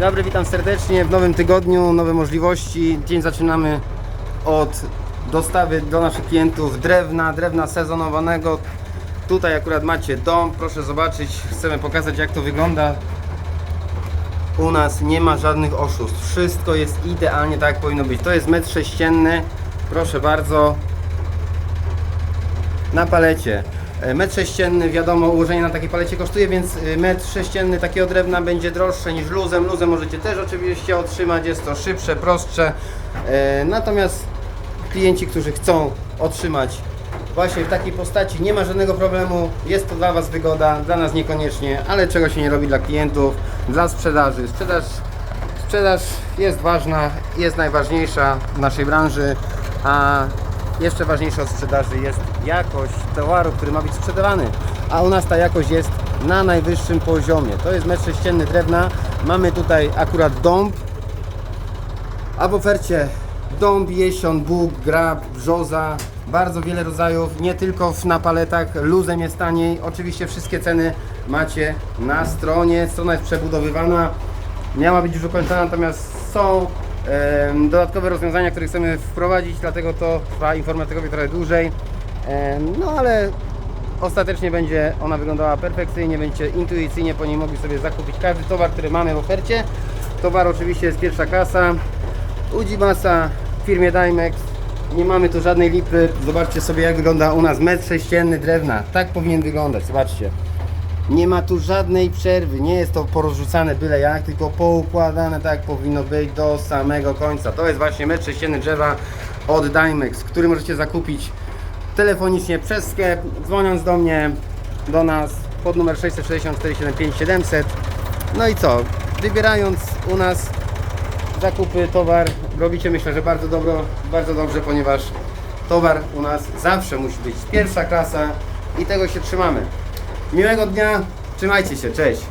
Dobry, witam serdecznie w nowym tygodniu, nowe możliwości. Dzień zaczynamy od dostawy do naszych klientów drewna, drewna sezonowanego. Tutaj akurat macie dom, proszę zobaczyć, chcemy pokazać jak to wygląda. U nas nie ma żadnych oszustw, wszystko jest idealnie tak jak powinno być. To jest metr sześcienny, proszę bardzo, na palecie. E, Metr sześcienny, wiadomo, ułożenie na takiej palecie kosztuje, więc e, metr sześcienny takiego drewna będzie droższe niż luzem. Luzem możecie też oczywiście otrzymać, jest to szybsze, prostsze. E, Natomiast klienci, którzy chcą otrzymać właśnie w takiej postaci, nie ma żadnego problemu. Jest to dla Was wygoda, dla nas niekoniecznie, ale czego się nie robi dla klientów, dla sprzedaży. Sprzedaż, sprzedaż jest ważna, jest najważniejsza w naszej branży, a jeszcze ważniejsza od sprzedaży jest jakość towaru, który ma być sprzedawany. A u nas ta jakość jest na najwyższym poziomie. To jest metr sześcienny drewna. Mamy tutaj akurat dąb, a w ofercie dąb, jesion, bóg, grab, brzoza, bardzo wiele rodzajów, nie tylko na paletach, luzem jest taniej. Oczywiście wszystkie ceny macie na stronie, strona jest przebudowywana, miała być już ukończona, natomiast są dodatkowe rozwiązania, które chcemy wprowadzić, dlatego to trwa informatykowi trochę dłużej. No ale ostatecznie będzie ona wyglądała perfekcyjnie, będziecie intuicyjnie po niej mogli sobie zakupić każdy towar, który mamy w ofercie. Towar oczywiście jest pierwsza klasa. Ujimasa w firmie Dimex. Nie mamy tu żadnej lipy. Zobaczcie sobie jak wygląda u nas metr sześcienny drewna. Tak powinien wyglądać, zobaczcie. Nie ma tu żadnej przerwy, nie jest to porozrzucane byle jak, tylko poukładane tak powinno być do samego końca. To jest właśnie metr sześcienny drzewa od Dimex, który możecie zakupić telefonicznie przez sklep, dzwoniąc do mnie, do nas pod numer 660 475 700. No i co? Wybierając u nas zakupy, towar, robicie myślę, że bardzo dobro, bardzo dobrze, ponieważ towar u nas zawsze musi być pierwsza klasa i tego się trzymamy. Miłego dnia, trzymajcie się, cześć!